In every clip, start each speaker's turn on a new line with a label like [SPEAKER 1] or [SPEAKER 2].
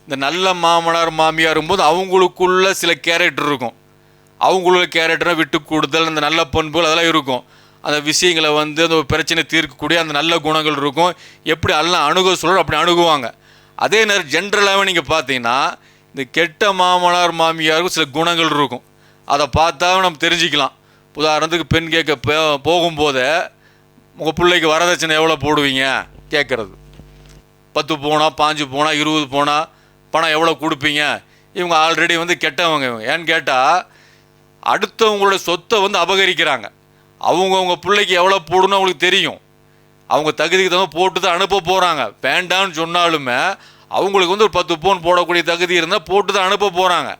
[SPEAKER 1] இந்த நல்ல மாமனார் மாமியாரும் போது அவங்களுக்குள்ள சில கேரக்டர் இருக்கும். அவங்களுள்ள கேரக்டரை விட்டு கொடுத்தல் அந்த நல்ல பண்புகள் அதெல்லாம் இருக்கும். அந்த விஷயங்களை வந்து அந்த பிரச்சனை தீர்க்கக்கூடிய அந்த நல்ல குணங்கள் இருக்கும். எப்படி எல்லாம் அணுக சொல்கிறோம் அப்படி அணுகுவாங்க. அதே நேரம் ஜென்ரலாகவே நீங்கள் பார்த்தீங்கன்னா இந்த கெட்ட மாமனார் மாமியாருக்கும் சில குணங்கள் இருக்கும். அதை பார்த்தா நம்ம தெரிஞ்சுக்கலாம். உதாரணத்துக்கு பெண் கேட்க போ- போகும்போதே உங்கள் பிள்ளைக்கு வரதட்சணை எவ்வளோ போடுவீங்க? கேட்குறது. பத்து போனால் பாஞ்சு போனால் இருபது போனால் பணம் எவ்வளோ கொடுப்பீங்க? இவங்க ஆல்ரெடி வந்து கெட்டவங்க இவங்க. ஏன்னு கேட்டால் அடுத்தவங்களோட சொத்தை வந்து அபகரிக்கிறாங்க. அவங்கவுங்க பிள்ளைக்கு எவ்வளோ போடணும் அவங்களுக்கு தெரியும். அவங்க தகுதிக்கு தகுந்த போட்டு தான் அனுப்ப போகிறாங்க வேண்டான்னு சொன்னாலுமே அவங்களுக்கு வந்து ஒரு பத்து பவுன் போடக்கூடிய தகுதி இருந்தால் போட்டு தான் அனுப்ப போகிறாங்க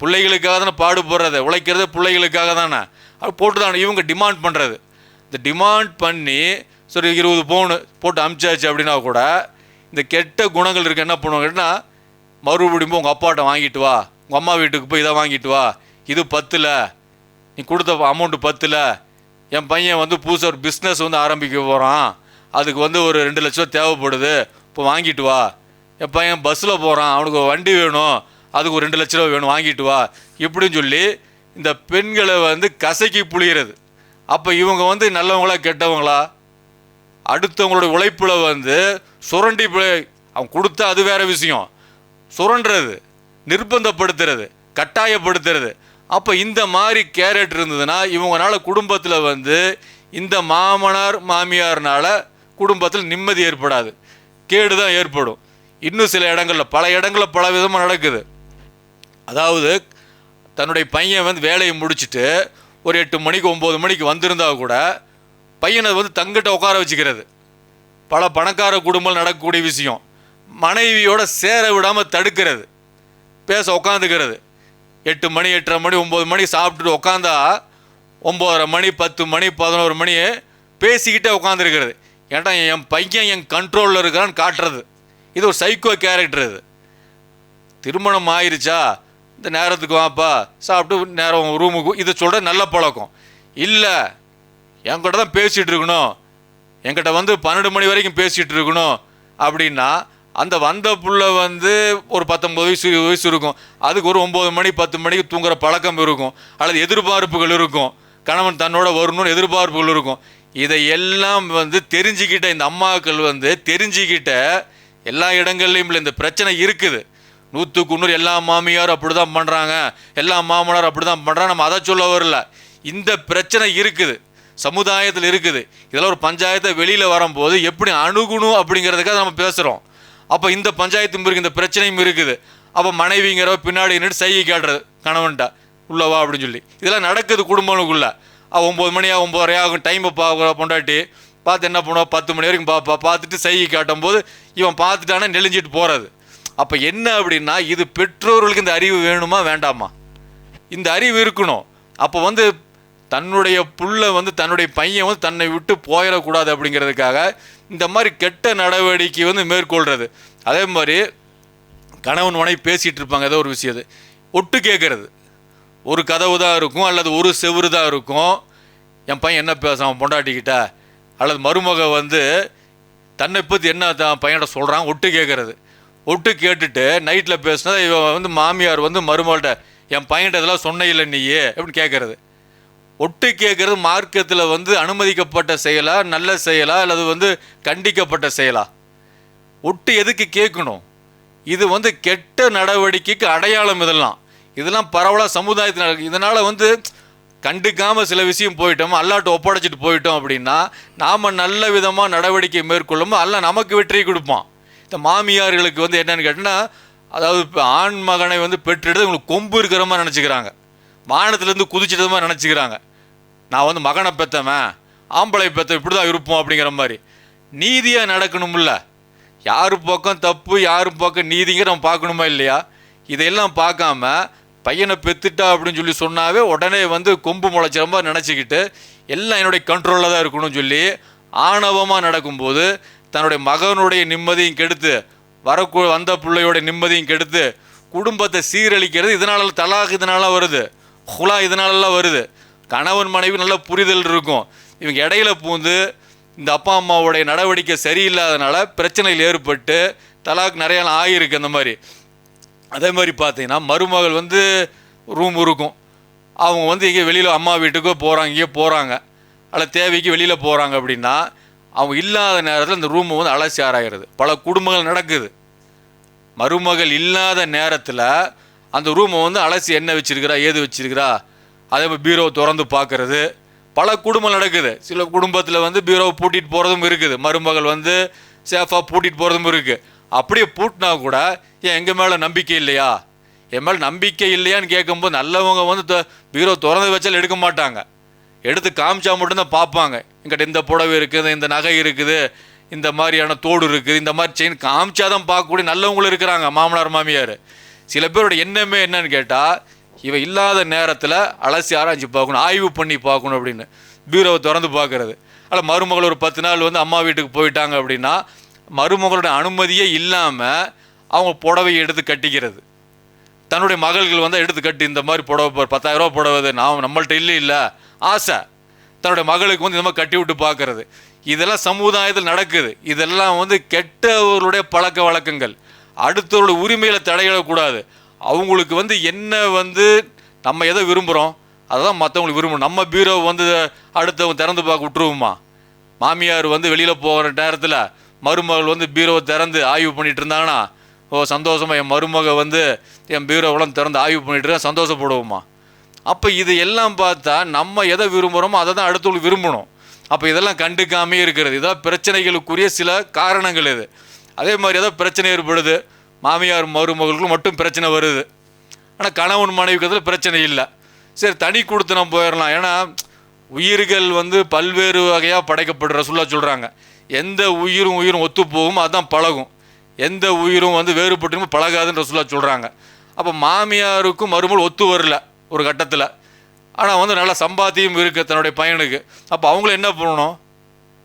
[SPEAKER 1] பிள்ளைகளுக்காக தானே பாடுபடுறது உழைக்கிறது பிள்ளைகளுக்காக தானே. அது போட்டு தான் இவங்க டிமாண்ட் பண்ணுறது இந்த டிமாண்ட் பண்ணி சரி இருபது பவுனு போட்டு அமிச்சாச்சு அப்படின்னா கூட இந்த கெட்ட குணங்கள் இருக்குது என்ன பண்ணுவாங்கன்னா மறுபடியும் உங்கள் அப்பாட்ட வாங்கிட்டு வா. உங்கள் அம்மா வீட்டுக்கு போய் இதை வாங்கிட்டு வா. இது பத்தில். நீ கொடுத்த அமௌண்ட்டு பத்தில். என் பையன் வந்து புதுசாக ஒரு பிஸ்னஸ் வந்து ஆரம்பிக்க போகிறான் அதுக்கு வந்து ஒரு ரெண்டு லட்ச ரூபா தேவைப்படுது. இப்போ வாங்கிட்டு வா. என் பையன் பஸ்ஸில் போகிறான் அவனுக்கு வண்டி வேணும். அதுக்கு ஒரு ரெண்டு லட்ச ரூபா வேணும். வாங்கிட்டு வா. இப்படின்னு சொல்லி இந்த பெண்களை வந்து கசக்கி புளிகிறது அப்போ இவங்க வந்து நல்லவங்களா கெட்டவங்களா? அடுத்தவங்களோட உழைப்பில் வந்து சுரண்டி அவன் கொடுத்தா அது வேற விஷயம். சுரண்டுறது நிர்பந்தப்படுத்துறது கட்டாயப்படுத்துறது. அப்போ இந்த மாதிரி கேரட் இருந்ததுன்னா இவங்கனால குடும்பத்தில் வந்து இந்த மாமனார் மாமியார்னால குடும்பத்தில் நிம்மதி ஏற்படாது. கேடு தான் ஏற்படும். இன்னும் சில இடங்களில் பல இடங்களில் பல விதமாக நடக்குது. அதாவது தன்னுடைய பையன் வந்து வேலையை முடிச்சுட்டு ஒரு எட்டு மணிக்கு ஒம்பது மணிக்கு வந்திருந்தா கூட பையனை வந்து தங்கிட்ட உட்கார வச்சுக்கிறது. பல பணக்கார குடும்பம் நடக்கக்கூடிய விஷயம். மனைவியோட சேர விடாமல் தடுக்கிறது. பேச உட்காந்துக்கிறது எட்டு மணி எட்டரை மணி ஒம்பது மணி சாப்பிட்டுட்டு உட்காந்தா ஒம்போதரை மணி பத்து மணி பதினோரு மணி பேசிக்கிட்டே உட்காந்துருக்கிறது ஏன்டா என் பையன் என் கண்ட்ரோலில் இருக்கிறான்னு காட்டுறது. இது ஒரு சைக்கோ கேரக்டர் இது. திருமணம் ஆயிருச்சா? இந்த நேரத்துக்கு வாப்பா சாப்பிட்டு நேரம் ரூமுக்கு இதை சொல்கிற நல்ல பழக்கம். இல்லை என்கிட்ட தான் பேசிகிட்டு இருக்கணும். என்கிட்ட வந்து பன்னெண்டு மணி வரைக்கும் பேசிகிட்டு இருக்கணும். அப்படின்னா அந்த வந்த புள்ள வந்து ஒரு பத்தொம்பது வயசு வயசு இருக்கும். அதுக்கு ஒரு ஒம்பது மணி பத்து மணிக்கு தூங்குற பழக்கம் இருக்கும். அல்லது எதிர்பார்ப்புகள் இருக்கும். கணவன் தன்னோட வரணும்னு எதிர்பார்ப்புகள் இருக்கும். இதை எல்லாம் வந்து தெரிஞ்சுக்கிட்ட இந்த அம்மாக்கள் வந்து தெரிஞ்சுக்கிட்ட எல்லா இடங்கள்லையும் இந்த பிரச்சனை இருக்குது. நூற்றுக்கு நூறு எல்லா மாமியாரும் அப்படி தான் பண்ணுறாங்க எல்லா மாமனாரும் அப்படி தான் பண்ணுறாங்க நம்ம அதை சொல்ல வரல. இந்த பிரச்சனை இருக்குது. சமுதாயத்தில் இருக்குது. இதெல்லாம் ஒரு பஞ்சாயத்தை வெளியில் வரும்போது எப்படி அணுகணும் அப்படிங்கிறதுக்காக நம்ம பேசுகிறோம் அப்போ இந்த பஞ்சாயத்தும் இருக்குது இந்த பிரச்சனையும் இருக்குது. அப்போ மனைவிங்கிற பின்னாடி நின்று செய்ய காட்டுறது கணவன்ட்டா. உள்ளவா அப்படின்னு சொல்லி. இதெல்லாம் நடக்குது குடும்பங்களுக்குள்ள. ஒம்பது மணி ஆகும் ஆகும் டைமை பார்க்குற பொண்டாட்டி. பார்த்து என்ன பண்ணுவோம் பத்து மணி வரைக்கும் பார்ப்பா பார்த்துட்டு செய்ய காட்டும் போது இவன் பார்த்துட்டானே நெளிஞ்சிட்டு போகிறது அப்போ என்ன அப்படின்னா இது பெற்றோர்களுக்கு இந்த அறிவு வேணுமா வேண்டாமா? இந்த அறிவு இருக்கணும். அப்போ வந்து தன்னுடைய புள்ள வந்து தன்னுடைய பையன் வந்து தன்னை விட்டு போயிடக்கூடாது அப்படிங்கிறதுக்காக இந்த மாதிரி கெட்ட நடவடிக்கை வந்து மேற்கொள்கிறது அதே மாதிரி கணவன் மனைவி பேசிகிட்டு இருப்பாங்க ஏதோ ஒரு விஷயத்தை. ஒட்டு கேட்குறது. ஒரு கதவு தான் இருக்கும் அல்லது ஒரு செவ்வறு தான் இருக்கும். என் பையன் என்ன பேசுவான் பொண்டாட்டிக்கிட்ட அல்லது மருமக வந்து தன்னை பற்றி என்ன தான் பையன்கிட்ட சொல்கிறான் ஒட்டு கேட்குறது. ஒட்டு கேட்டுட்டு நைட்டில் பேசினா இவன் வந்து மாமியார் வந்து மருமகள்கிட்ட என் பையன்கிட்ட இதெல்லாம் சொன்ன இல்லை நீயே அப்படின்னு கேட்குறது ஒட்டு கேட்குறது மார்க்கத்தில் வந்து அனுமதிக்கப்பட்ட செயலா நல்ல செயலா அல்லது வந்து கண்டிக்கப்பட்ட செயலா? ஒட்டு எதுக்கு கேட்கணும் இது வந்து கெட்ட நடவடிக்கைக்கு அடையாளம் இதெல்லாம். இதெல்லாம் பரவலாக சமுதாயத்தில் இதனால் வந்து கண்டுக்காமல் சில விஷயம் போயிட்டோம் அல்லாட்ட ஒப்படைச்சிட்டு போயிட்டோம் அப்படின்னா நாம் நல்ல விதமாக நடவடிக்கை மேற்கொள்ளும் அல்ல நமக்கு வெற்றி கொடுப்பான். இந்த மாமியார்களுக்கு வந்து என்னென்னு கேட்டிங்கன்னா அதாவது இப்போ ஆண் மகனை வந்து பெற்றெடுத்து இவங்களுக்கு கொம்பு இருக்கிற மாதிரி நினச்சிக்கிறாங்க. வானத்துலேருந்து குதிச்சிட்டது மாதிரி நினச்சிக்கிறாங்க. நான் வந்து மகனை பெற்றவன் ஆம்பளை பெற்ற இப்படி தான் இருப்போம் அப்படிங்கிற மாதிரி. நீதியாக நடக்கணும்ல. யார் பக்கம் தப்பு யார் பக்கம் நீதிங்கிற நம்ம பார்க்கணுமா இல்லையா? இதையெல்லாம் பார்க்காம பையனை பெத்துட்டா அப்படின்னு சொல்லி சொன்னாவே உடனே வந்து கொம்பு முளைச்சிற மாதிரி நினச்சிக்கிட்டு எல்லாம் என்னுடைய கண்ட்ரோலில் தான் இருக்கணும்னு சொல்லி ஆணவமாக நடக்கும்போது தன்னுடைய மகனுடைய நிம்மதியும் கெடுத்து வரக்கூ வந்த பிள்ளையோட நிம்மதியும் கெடுத்து குடும்பத்தை சீரழிக்கிறது இதனால தலாக் இதனால வருது ஹுலா இதனாலலாம் வருது. கணவன் மனைவி நல்ல புரிதல் இருக்கும். இவங்க இடையில பூந்து இந்த அப்பா அம்மாவுடைய நடவடிக்கை சரியில்லாதனால பிரச்சனைகள் ஏற்பட்டு தலாக் நிறைய ஆகியிருக்கு அந்த மாதிரி. அதே மாதிரி பார்த்தீங்கன்னா மருமகள் வந்து ரூம் இருக்கும். அவங்க வந்து இங்கே வெளியில் அம்மா வீட்டுக்கோ போகிறாங்க இங்கே போகிறாங்க அல்ல தேவைக்கு வெளியில் போகிறாங்க அப்படின்னா அவங்க இல்லாத நேரத்தில் இந்த ரூமை வந்து அலசி ஆராயிறது. பல குடும்பங்கள் நடக்குது. மருமகள் இல்லாத நேரத்தில் அந்த ரூமை வந்து அலசி என்ன வச்சிருக்கிறா ஏது வச்சிருக்கிறா? அதே மாதிரி பீரோவை திறந்து பார்க்கறது. பல குடும்பம் நடக்குது. சில குடும்பத்தில் வந்து பீரோவை பூட்டிட்டு போகிறதும் இருக்குது. மருமகள் வந்து சேஃபாக பூட்டிட்டு போகிறதும் இருக்குது அப்படியே பூட்டினா கூட ஏன் எங்கள் மேலே நம்பிக்கை இல்லையா? என் மேலே நம்பிக்கை இல்லையான்னு கேட்கும்போது நல்லவங்க வந்து பீரோ திறந்து வச்சாலும் எடுக்க மாட்டாங்க. எடுத்து காமிச்சா மட்டும்தான் பார்ப்பாங்க. எங்கிட்ட இந்த புடவை இருக்குது இந்த நகை இருக்குது இந்த மாதிரியான தோடு இருக்குது இந்த மாதிரி செயின் காமிச்சாதான் பார்க்கக்கூடிய நல்லவங்களும் இருக்கிறாங்க மாமனார் மாமியார். சில பேரோட எண்ணமே என்னன்னு கேட்டால் இவன் இல்லாத நேரத்தில் அலசி ஆராய்ச்சி பார்க்கணும் ஆய்வு பண்ணி பார்க்கணும் அப்படின்னு. பீரோவை திறந்து பார்க்குறது. அல்ல மருமகள் ஒரு பத்து நாள் வந்து அம்மா வீட்டுக்கு போயிட்டாங்க அப்படின்னா மருமகளோட அனுமதியே இல்லாமல் அவங்க புடவையை எடுத்து கட்டிக்கிறது. தன்னுடைய மகள்கள் வந்து எடுத்து கட்டி இந்த மாதிரி புடவை பத்தாயிரரூபா ரூபா புடவை நான் நம்மள்ட்ட இல்லை இல்லை. ஆசை. தன்னுடைய மகளுக்கு வந்து இந்த மாதிரி கட்டி விட்டு பார்க்கறது. இதெல்லாம் சமுதாயத்தில் நடக்குது. இதெல்லாம் வந்து கெட்டவர்களுடைய பழக்க வழக்கங்கள். அடுத்தவருடைய உரிமையில் தடையிடக்கூடாது. அவங்களுக்கு வந்து என்ன வந்து நம்ம எதை விரும்புகிறோம் அதுதான் மற்றவங்களுக்கு விரும்பணும். நம்ம பீரோ வந்து அடுத்தவங்க திறந்து பார்க்க விட்டுருவோமா? மாமியார் வந்து வெளியில் போகிற நேரத்தில் மருமகள் வந்து பீரோவை திறந்து ஆய்வு பண்ணிட்டு இருந்தாங்கன்னா ஓ சந்தோஷமாக என் மருமக வந்து என் பீரோவெல்லாம் திறந்து ஆய்வு பண்ணிட்டு சந்தோஷப்படுவோமா? அப்போ இது எல்லாம் பார்த்தா நம்ம எதை விரும்புகிறோமோ அதை தான் அடுத்தவங்களுக்கு விரும்பணும். அப்போ இதெல்லாம் கண்டுக்காமே இருக்கிறது. இதான் பிரச்சனைகளுக்குரிய சில காரணங்கள் இது. அதே மாதிரி ஏதோ பிரச்சனை ஏற்படுது. மாமியார் மருமகளுக்கு மட்டும் பிரச்சனை வருது. ஆனால் கணவன் மனைவிக்கு பிரச்சனை இல்லை. சரி தனி கொடுத்து நம்ம போயிடலாம் ஏன்னா உயிர்கள் வந்து பல்வேறு வகையாக படைக்கப்படுற சொல்லா சொல்கிறாங்க எந்த உயிரும் உயிரும் ஒத்து போகும் அதுதான் பழகும். எந்த உயிரும் வந்து வேறுபட்டுமோ பழகாதுன்ற சொல்ல சொல்கிறாங்க அப்போ மாமியாருக்கும் மருமகள் ஒத்து வரல. ஒரு கட்டத்தில். ஆனால் வந்து நல்ல சம்பாத்தியம் இருக்குது தன்னுடைய பையனுக்கு. அப்போ அவங்கள என்ன பண்ணணும்?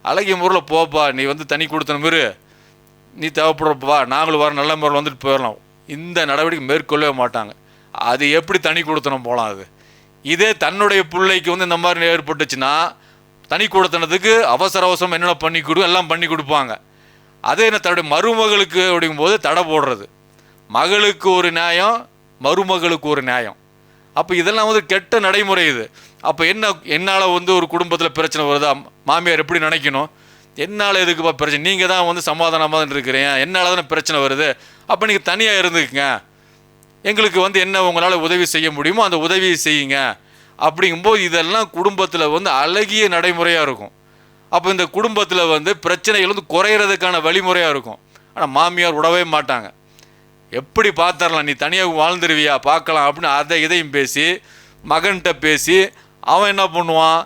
[SPEAKER 1] அழகிய முறையில் போப்பா நீ வந்து தனி கொடுத்தன மாரி நீ தேவைப்படுறப்பா நாங்களும் வர நல்ல முறையில் வந்துட்டு போயிடலாம். இந்த நடவடிக்கை மேற்கொள்ளவே மாட்டாங்க. அது எப்படி தனி கொடுத்தனம் போகலாம் அது? இதே தன்னுடைய பிள்ளைக்கு வந்து இந்த மாதிரி ஏற்பட்டுச்சுன்னா தனி கொடுத்தனத்துக்கு அவசர அவசரம் என்னென்ன பண்ணி கொடு எல்லாம் பண்ணி கொடுப்பாங்க. அதே என்ன தன்னுடைய மருமகளுக்கு அப்படிங்கும்போது தடை போடுறது. மகளுக்கு ஒரு நியாயம் மருமகளுக்கு ஒரு நியாயம். அப்போ இதெல்லாம் வந்து கெட்ட நடைமுறை இது. அப்போ என்ன என்னால் வந்து ஒரு குடும்பத்தில் பிரச்சனை வருதா? மாமியார் எப்படி நினைக்கணும்? என்னால் எதுக்குப்பா பிரச்சனை? நீங்கள் தான் வந்து சமாதானமாக தான் இருக்கிறீங்க. என்னால் தானே பிரச்சனை வருது? அப்போ நீங்கள் தனியாக இருந்துக்குங்க. எங்களுக்கு வந்து என்ன உங்களால் உதவி செய்ய முடியுமோ அந்த உதவியை செய்யுங்க. அப்படிங்கும்போது இதெல்லாம் குடும்பத்தில் வந்து அழகிய நடைமுறையாக இருக்கும். அப்போ இந்த குடும்பத்தில் வந்து பிரச்சனைகள் வந்து குறையிறதுக்கான வழிமுறையாக இருக்கும். ஆனால் மாமியார் விடவே மாட்டாங்க. எப்படி பார்த்துடலாம் நீ தனியாக வாழ்ந்துருவியா? பார்க்கலாம் அப்படின்னு அதை இதையும் பேசி மகன்கிட்ட பேசி அவன் என்ன பண்ணுவான்?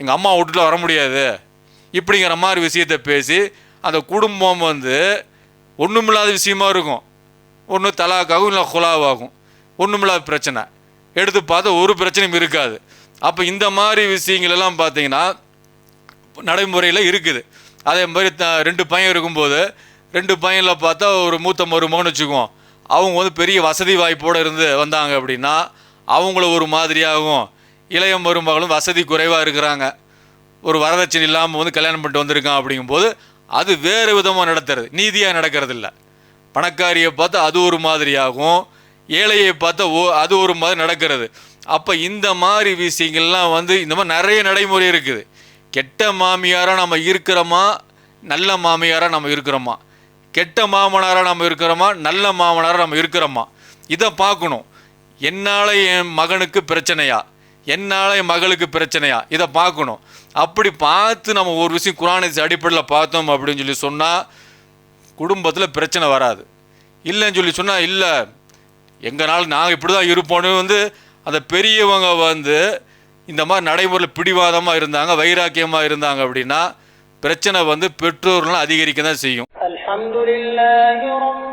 [SPEAKER 1] எங்கள் அம்மா வீட்டில் வர முடியாது. இப்படிங்கிற மாதிரி விஷயத்தை பேசி அந்த குடும்பம் வந்து ஒன்றுமில்லாத விஷயமா இருக்கும். ஒன்று தலாக்காகும் இல்லை குலாவாகும். ஒன்றுமில்லாத பிரச்சனை. எடுத்து பார்த்தா ஒரு பிரச்சனையும் இருக்காது. அப்போ இந்த மாதிரி விஷயங்களெல்லாம் பார்த்தீங்கன்னா நடைமுறையில் இருக்குது. அதே மாதிரி த ரெண்டு பையன் இருக்கும்போது ரெண்டு பையனில் பார்த்தா ஒரு மூத்த மருமகன்னு வச்சுக்குவோம். அவங்க வந்து பெரிய வசதி வாய்ப்போடு இருந்து வந்தாங்க அப்படின்னா அவங்கள ஒரு மாதிரியாகவும் இளைய மருமகளும் வசதி குறைவாக இருக்கிறாங்க. ஒரு வரதட்சணை இல்லாமல் வந்து கல்யாணம் பண்ணிட்டு வந்திருக்கான் அப்படிங்கும்போது அது வேறு விதமாக நடத்துறது. நீதியாக நடக்கிறது இல்லை பணக்காரியை பார்த்தா அது ஒரு மாதிரியாகும். ஏழையை பார்த்தா ஓ அது ஒரு மாதிரி நடக்கிறது. அப்போ இந்த மாதிரி விஷயங்கள்லாம் வந்து இந்த மாதிரி நிறைய நடைமுறை இருக்குது. கெட்ட மாமியாராக நம்ம இருக்கிறோமா? நல்ல மாமியாராக நம்ம இருக்கிறோமா? கெட்ட மாமனாராக நம்ம இருக்கிறோமா? நல்ல மாமனாராக நம்ம இருக்கிறோமா? இதை பார்க்கணும். என்னால் என் மகனுக்கு பிரச்சனையா? என்னால் என் மகளுக்கு பிரச்சனையா? இதை பார்க்கணும். அப்படி பார்த்து நம்ம ஒரு விஷயம் குரானிஸ் அடிப்படையில் பார்த்தோம் அப்படின்னு சொல்லி சொன்னால் குடும்பத்தில் பிரச்சனை வராது. இல்லைன்னு சொல்லி சொன்னால் இல்லை எங்களால் நாங்கள் இப்படி தான் இருப்போம்னு வந்து அந்த பெரியவங்க வந்து இந்த மாதிரி நடைமுறையில் பிடிவாதமாக இருந்தாங்க வைராக்கியமாக இருந்தாங்க அப்படின்னா பிரச்சனை வந்து பெற்றோர்களும் அதிகரிக்க தான் செய்யும்.
[SPEAKER 2] الحمد لله رب